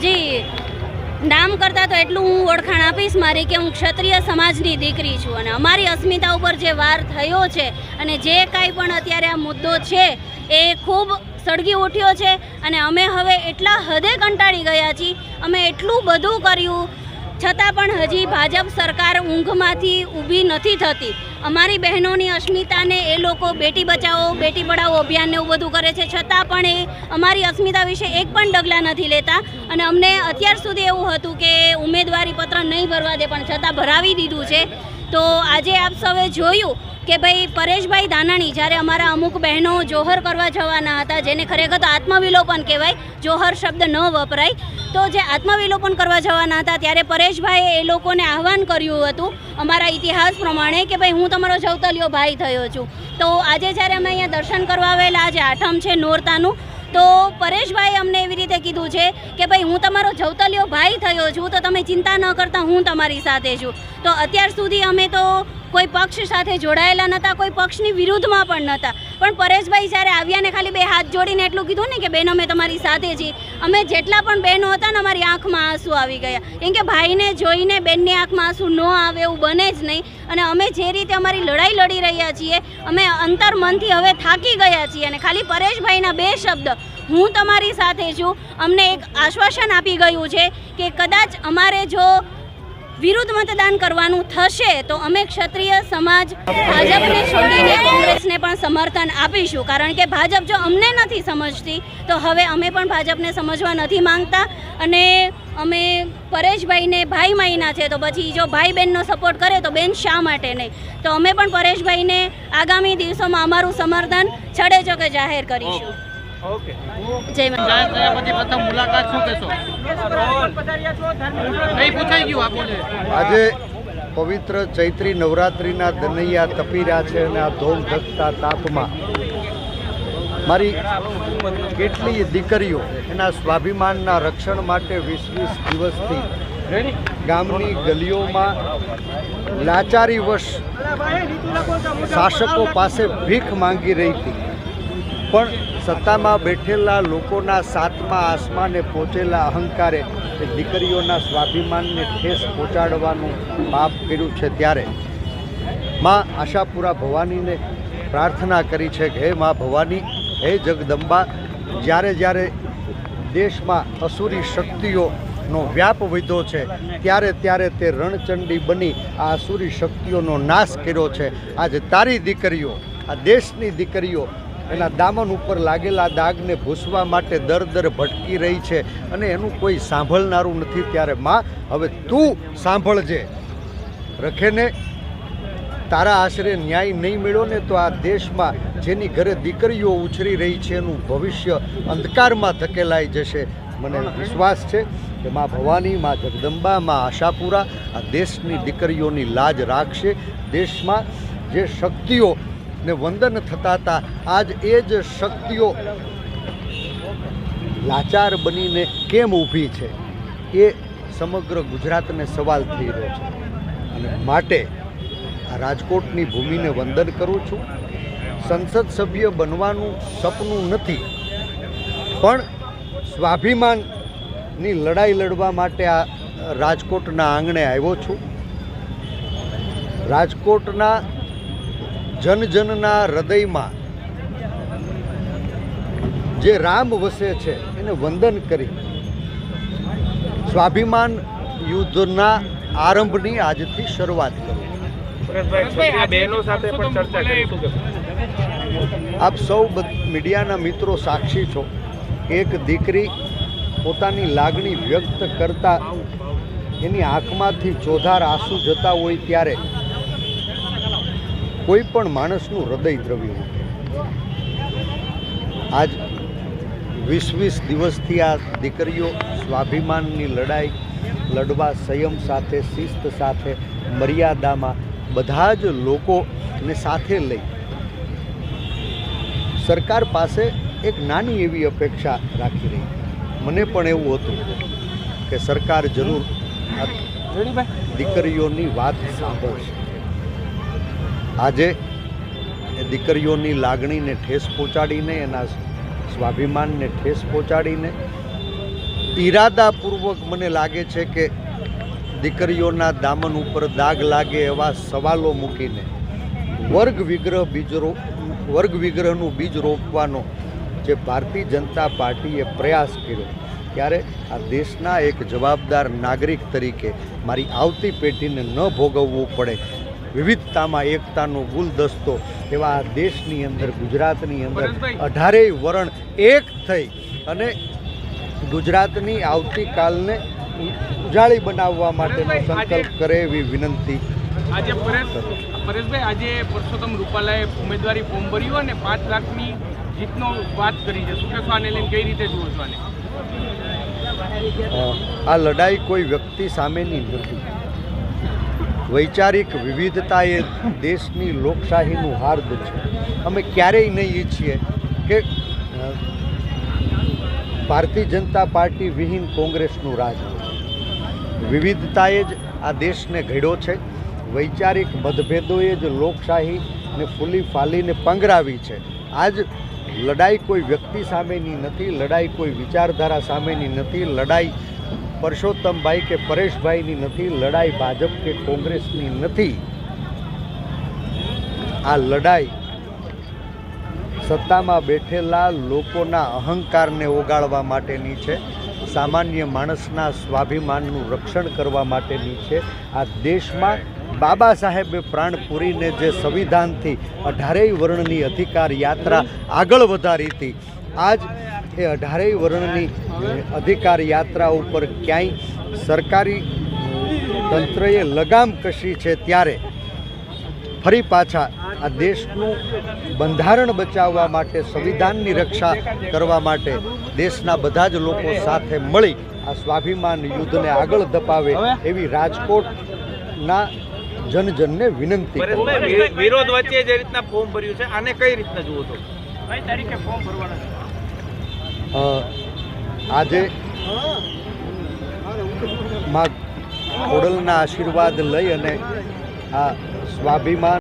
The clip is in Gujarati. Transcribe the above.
જી, નામ કરતાં તો એટલું હું ઓળખાણ આપીશ મારી કે હું ક્ષત્રિય સમાજની દીકરી છું અને અમારી અસ્મિતા ઉપર જે વાર થયો છે અને જે કાંઈ પણ અત્યારે આ મુદ્દો છે એ ખૂબ સળગી ઉઠ્યો છે અને અમે હવે એટલા હદે કંટાળી ગયા છીએ, અમે એટલું બધું કર્યું છતાં પણ હજી ભાજપ સરકાર ઊંઘમાંથી ઊભી નથી થતી. અમારી બહેનોની અસ્મિતાને એ લોકો બેટી બચાવો, બેટી પઢાઓ અભિયાનને એવું બધું કરે છે. છતાં પણ એ અમારી અસ્મિતા વિશે એક પણ ડગલા નથી લેતા. અને અમને અત્યાર સુધી એવું હતું કે ઉમેદવારી પત્ર નહીં ભરવા દે, પણ છતાં ભરાવી દીધું છે. તો આજે આપ સૌએ જોયું કે ભાઈ પરેશભાઈ દાનાણી જ્યારે અમારા અમુક બહેનો જોહર કરવા જવાના હતા, જેને ખરેખર તો આત્મવિલોપન કહેવાય, જોહર શબ્દ ન વપરાય, તો જે આત્મવિલોપન કરવા જવાના હતા ત્યારે પરેશભાઈએ એ લોકોને આહવાન કર્યું હતું અમારા ઇતિહાસ પ્રમાણે કે ભાઈ હું તમારો જવતલિયો ભાઈ થયો છું. તો આજે જ્યારે અમે અહીંયા દર્શન કરવા આવેલા, આજે આઠમ છે નોરતાનું તો પરેશભાઈ અમને એવી રીતે કીધું છે કે ભાઈ, હું તમારો જવતલિયો ભાઈ થયો છું, તો તમે ચિંતા ન કરતા, હું તમારી સાથે છું. તો અત્યાર સુધી અમે તો કોઈ પક્ષ સાથે જોડાયેલા નહોતા કોઈ પક્ષની વિરુદ્ધમાં પણ નહોતા પણ પરેશભાઈ જ્યારે આવ્યા ને ખાલી બે હાથ જોડીને એટલું કીધું ને કે બેન અમે તમારી સાથે છીએ અમે જેટલા પણ બહેનો હતા ને અમારી આંખમાં આંસુ આવી ગયા. કેમ કે ભાઈને જોઈને બેનની આંખમાં આંસુ ન આવે એવું બને જ નહીં. અને અમે જે રીતે અમારી લડાઈ લડી રહ્યા છીએ, અમે અંતર મનથી હવે થાકી ગયા છીએ. અને ખાલી પરેશભાઈના બે શબ્દ, હું તમારી સાથે છું, અમને એક આશ્વાસન આપી ગયું છે કે કદાચ અમારે જો વિરુદ્ધ મતદાન કરવાનું થશે, તો અમે ક્ષત્રિય સમાજ ભાજપને છોડીને કોંગ્રેસને પણ સમર્થન આપીશું. કારણ કે ભાજપ જો અમને નથી સમજતી તો હવે અમે પણ ભાજપને સમજવા નથી માંગતા. અને અમે પરેશભાઈને ભાઈ માઈના છે તો પછી જો ભાઈ બહેનનો સપોર્ટ કરે તો બેન શા માટે નહીં? તો અમે પણ પરેશભાઈને આગામી દિવસોમાં અમારું સમર્થન છડે ચોકે જાહેર કરીશું. ઓકે. જય માતા જાહેર થયા પછી પ્રથમ મુલાકાત શું કહેશો? નહીં પૂછાઈ ગયું આપોને આજે પવિત્ર ચૈત્રી નવરાત્રિના દનૈયા તપી રહ્યા છે અને આ ધોમ ધકતા તાપમાં મારી કેટલી દીકરીઓ એના સ્વાભિમાનના રક્ષણ માટે વીસ વીસ દિવસથી ગામની ગલીઓમાં લાચારીવશ શાસકો પાસે ભીખ માંગી રહી હતી. પણ સત્તામાં બેઠેલા લોકોના સાતમા આસમાને પહોંચેલા અહંકારે એ દીકરીઓના સ્વાભિમાનને ઠેસ પહોંચાડવાનું પાપ કર્યું છે ત્યારે માં આશાપુરા ભવાનીને પ્રાર્થના કરી છે કે હે માં ભવાની, હે જગદંબા, જ્યારે જ્યારે દેશમાં અસુરી શક્તિઓનો વ્યાપ વધ્યો છે, ત્યારે ત્યારે તે રણચંડી બની આ અસુરી શક્તિઓનો નાશ કર્યો છે. આજે તારી દીકરીઓ, આ દેશની દીકરીઓ એના દામન ઉપર લાગેલા દાગને ભૂસવા માટે દર દર ભટકી રહી છે અને એનું કોઈ સાંભળનારું નથી ત્યારે માં, હવે તું સાંભળજે. રખેને તારા આશરે ન્યાય નહીં મળ્યો ને તો આ દેશમાં જેની ઘરે દીકરીઓ ઉછરી રહી છે એનું ભવિષ્ય અંધકારમાં ધકેલાઈ જશે. મને વિશ્વાસ છે કે માં ભવાની, માં જગદંબા, માં આશાપુરા આ દેશની દીકરીઓની લાજ રાખશે. દેશમાં જે શક્તિઓ ને વંદન થતા હતા આજ એ જ શક્તિઓ લાચાર બનીને કેમ ઊભી છે? એ સમગ્ર ગુજરાતને સવાલ થઈ રહ્યો છે. અને માટે આ રાજકોટની ભૂમિને વંદન કરું છું. સંસદ સભ્ય બનવાનું સપનું નથી. પણ સ્વાભિમાનની લડાઈ લડવા માટે આ રાજકોટના આંગણે આવ્યો છું. રાજકોટના જનજનના હૃદયમાં જે રામ વસે છે એને વંદન કરી. સ્વાભિમાન યુદ્ધના આરંભની આજથી શરૂઆત કરું. પરેશભાઈ આ બહેનો સાથે પણ ચર્ચા કરી. આપ સૌ મીડિયાના મિત્રો સાક્ષી છો. એક દીકરી પોતાની લાગણી વ્યક્ત કરતા એની આંખમાંથી ચોધાર આંસુ જતા હોય ત્યારે કોઈ પણ માણસનું હૃદય દ્રવ્ય ઉઠે આજ વીસ વીસ દિવસથી આ દીકરીઓ સ્વાભિમાનની લડાઈ લડવા સંયમ સાથે શિસ્ત સાથે મર્યાદામાં બધા જ લોકોને સાથે લઈ સરકાર પાસે એક નાની એવી અપેક્ષા રાખી રહી. મને પણ એવું હતું કે સરકાર જરૂર દીકરીઓની વાત સાંભળશે. આજે એ દીકરીઓની લાગણીને ઠેસ પહોંચાડીને, એના સ્વાભિમાનને ઠેસ પહોંચાડીને, ઈરાદાપૂર્વક મને લાગે છે કે દીકરીઓના દામન ઉપર દાગ લાગે એવા સવાલો મૂકીને વર્ગ વિગ્રહ બીજ રો, વર્ગ વિગ્રહનું બીજ રોપવાનો જે ભારતીય જનતા પાર્ટીએ પ્રયાસ કર્યો, ત્યારે આ દેશના એક જવાબદાર નાગરિક તરીકે મારી આવતી પેઢીને ન ભોગવવું પડે. વિવિધતામાં એકતાનો ગુલદસ્તો એવા આ દેશની અંદર ગુજરાતની અંદર અઢારેય વરણ એક થઈ અને ગુજરાતની આવતીકાલને ઉજાળી બનાવવા માટેનો સંકલ્પ કરે એવી વિનંતી. આજે પરેશ પરેશભાઈ આજે પુરુષોત્તમ રૂપાલાએ ઉમેદવારી ફોર્મ ભર્યું અને પાંચ લાખની જીતનો વાત કરી છે. શું કહેશો આને લઈને કઈ રીતે જુઓ છો આને? આ લડાઈ કોઈ વ્યક્તિ સામેની નથી. વૈચારિક વિવિધતા એ દેશની લોકશાહીનું હાર્દ છે. અમે ક્યારેય નહીં ઈચ્છીએ કે ભારતીય જનતા પાર્ટી વિહીન કોંગ્રેસનું રાજ વિવિધતાએ જ આ દેશને ઘડ્યો છે. વૈચારિક મતભેદોએ જ લોકશાહીને ફૂલી ફાલીને પંગરાવી છે. આજ લડાઈ કોઈ વ્યક્તિ સામેની નથી, લડાઈ કોઈ વિચારધારા સામેની નથી, લડાઈ પરસોત્તમભાઈ કે પરેશભાઈની નથી, લડાઈ ભાજપ કે કોંગ્રેસની નથી. આ લડાઈ સત્તામાં બેઠેલા લોકોના અહંકારને ઓગાળવા માટેની છે, સામાન્ય માણસના સ્વાભિમાનનું રક્ષણ કરવા માટેની છે. આ દેશમાં બાબા સાહેબે પ્રાણ પૂરીને જે સંવિધાનથી અઢારેય વર્ણની અધિકાર યાત્રા આગળ વધારી હતી, આજ એ અઢારેય વર્ણની અધિકાર યાત્રા ઉપર ક્યાંય સરકારી તંત્રએ લગામ કશી છે ત્યારે ફરી પાછા આ દેશનું બંધારણ બચાવવા માટે સંવિધાનની રક્ષા કરવા માટે દેશના બધા જ લોકો સાથે મળી આ સ્વાભિમાન યુદ્ધને આગળ ધપાવે એવી રાજકોટના જનજનને વિનંતી. વિરોધ વચ્ચે જે રીતના ફોર્મ ભર્યું છે આને કઈ રીતના જુઓ છો કઈ તારીખે ફોર્મ ભરવાના આજે માં ખોડલના આશીર્વાદ લઈ અને આ સ્વાભિમાન